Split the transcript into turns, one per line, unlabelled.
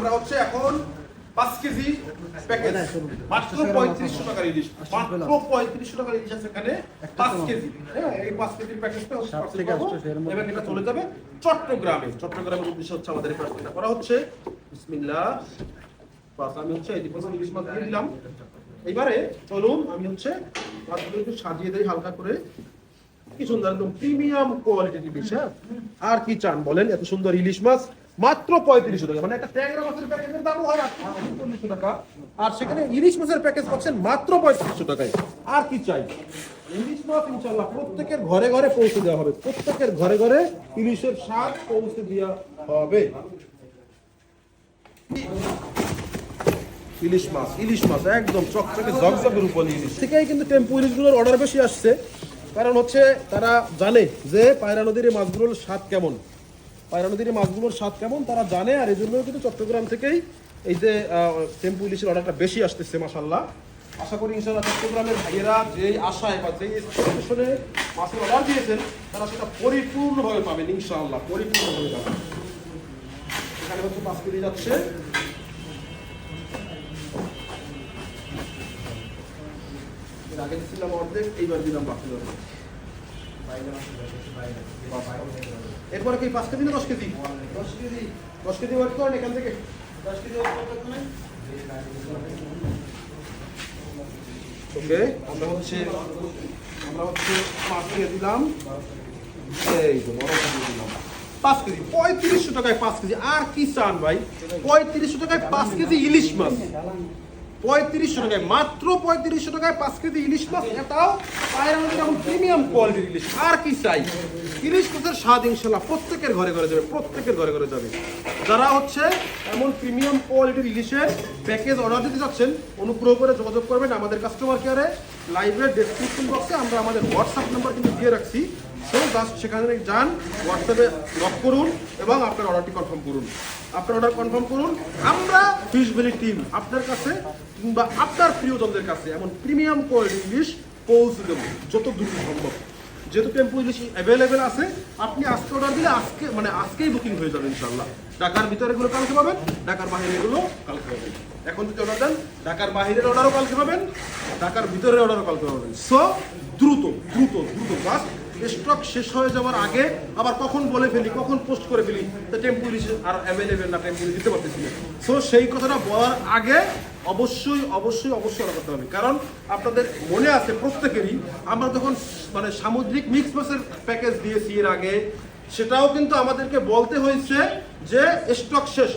আমরা হচ্ছে এখন পাঁচ কেজি প্যাকেজ মাত্র পঁয়ত্রিশশো টাকার ইলিশ মাত্র পঁয়ত্রিশশো টাকার ইলিশ আছে এখানে পাঁচ কেজি। হ্যাঁ এই পাঁচ কেজির প্যাকেজটা হচ্ছে
সাত থেকে
পাবো।
আটশো এর মধ্যে।
এবং এটা চলে যাবে চট্টগ্রামে। চট্টগ্রামের উদ্দেশ্যে হচ্ছে আমাদের প্যাকেজটা করা হচ্ছে বিসমিল্লাহ বাস আমি হচ্ছে এই ইলিশ মাছ দিয়ে দিলাম। এইবারে চলুন আমি হচ্ছে মাছগুলো একটু সাজিয়ে দেই হালকা করে। কি সুন্দর একদম প্রিমিয়াম কোয়ালিটির ইলিশ হ্যাঁ? আর কি চান বলেন? এত সুন্দর ইলিশ মাছ। মাত্র পঁয়ত্রিশশো টাকা। মানে একটা ট্যাংরা মাছের প্যাকেজের দাম হয় চল্লিশশো টাকা। আর সেখানে ইলিশ মাছের প্যাকেজ পাচ্ছেন মাত্র পঁয়ত্রিশশো টাকায়। আর কি চাই? ইলিশ মাছ ইনশাল্লাহ প্রত্যেকের ঘরে ঘরে পৌঁছে দেওয়া হবে। প্রত্যেকের ঘরে ঘরে ইলিশের স্বাদ পৌঁছে দেওয়া হবে। ইলিশ মাছ ইলিশ মাছ, একদম চকচকে জগজগের উপর ইলিশ। থেকেই কিন্তু টেম্পু ইলিশগুলোর অর্ডার বেশি আসছে। কারণ হচ্ছে তারা জানে যে পায়রা নদীর মাছগুলোর স্বাদ কেমন। পায়রা নদীর মাছগুলোর স্বাদ কেমন তারা জানে, আর এই জন্য কিন্তু চট্টগ্রাম থেকেই এই যে টেম্পু ইলিশের অর্ডারটা বেশি আসতেছে মাসাল্লাহ আশা করি ইনশাল্লাহ চট্টগ্রামের ভাইয়েরা যেই আশায় বা যেই স্টেশনে মাছের অর্ডার দিয়েছেন, তারা সেটা পরিপূর্ণভাবে পাবেন, ইনশাআল্লাহ, পরিপূর্ণভাবে পাবেন। এখানে হচ্ছে পাঁচ কেজি যাচ্ছে। আগে দিচ্ছিলাম অর্ধেক, এইবার দিলাম বাকি অর্ধেক। এরপরে কি পাঁচ কেজি না দশ কেজি? দশ কেজি দশ কেজি ওয়েট করেন এখান থেকে। দশ কেজি ওকে। আমরা হচ্ছে আমরা হচ্ছে পাঁচ দিয়ে দিলাম। এই তো বড় মাছ দিলাম। পাঁচ কেজি পঁয়ত্রিশশো টাকায় পাঁচ কেজি। আর কি চান ভাই? পঁয়ত্রিশশো টাকায় পাঁচ কেজি ইলিশ মাছ। পঁয়ত্রিশশো টাকায়, মাত্র পঁয়ত্রিশশো টাকায় পাঁচ কেজি ইলিশ মাছ, এটাও পায়ের মধ্যে যেমন প্রিমিয়াম কোয়ালিটির ইলিশ, আর কি চাই? ইলিশ মাছের স্বাদ ইনশাল্লাহ প্রত্যেকের ঘরে ঘরে যাবে, প্রত্যেকের ঘরে ঘরে যাবে। যারা হচ্ছে এমন প্রিমিয়াম কোয়ালিটির ইলিশের প্যাকেজ অর্ডার দিতে চাচ্ছেন অনুগ্রহ করে যোগাযোগ করবেন আমাদের কাস্টমার কেয়ারে লাইভের ডেসক্রিপশন বক্সে আমরা আমাদের হোয়াটসঅ্যাপ নাম্বার কিন্তু দিয়ে রাখছি। সো জাস্ট সেখানে যান হোয়াটসঅ্যাপে লক করুন এবং আপনার অর্ডারটি কনফার্ম করুন। আপনার অর্ডার কনফার্ম করুন। আমরা ফিশ ভ্যালি টিম আপনার কাছে কিংবা আপনার প্রিয়জনদের কাছে এমন প্রিমিয়াম কোয়ালিটি ইলিশ পৌঁছে দেবো, যত দ্রুত সম্ভব। যেহেতু টেম্পো ইলিশ অ্যাভেলেবেল আছে, আপনি আজকে অর্ডার দিলে আজকে মানে আজকেই বুকিং হয়ে যাবে ইনশাল্লাহ ঢাকার ভিতরে এগুলো কালকে পাবেন, ঢাকার বাইরে এগুলো কালকে পাবেন। এখন যদি অর্ডার দেন, ঢাকার বাইরের অর্ডারও কালকে পাবেন, ঢাকার ভিতরের অর্ডারও কালকে পাবেন। সো দ্রুত দ্রুত দ্রুত বাস স্টক শেষ হয়ে যাওয়ার আগে আবার কখন বলে ফেলি, কখন পোস্ট করে ফেলি, তো টেম্পু আর অ্যাভেলেবেল না টেম্পু দিতে পারতেছি না। সো সেই কথাটা বলার আগে অবশ্যই অবশ্যই অবশ্যই অর্ডার করতে হবে। কারণ আপনাদের মনে আছে প্রত্যেকেরই, আমরা যখন মানে সামুদ্রিক মিক্স মাছের প্যাকেজ দিয়েছি এর আগে, সেটাও কিন্তু আমাদেরকে বলতে হয়েছে যে স্টক শেষ।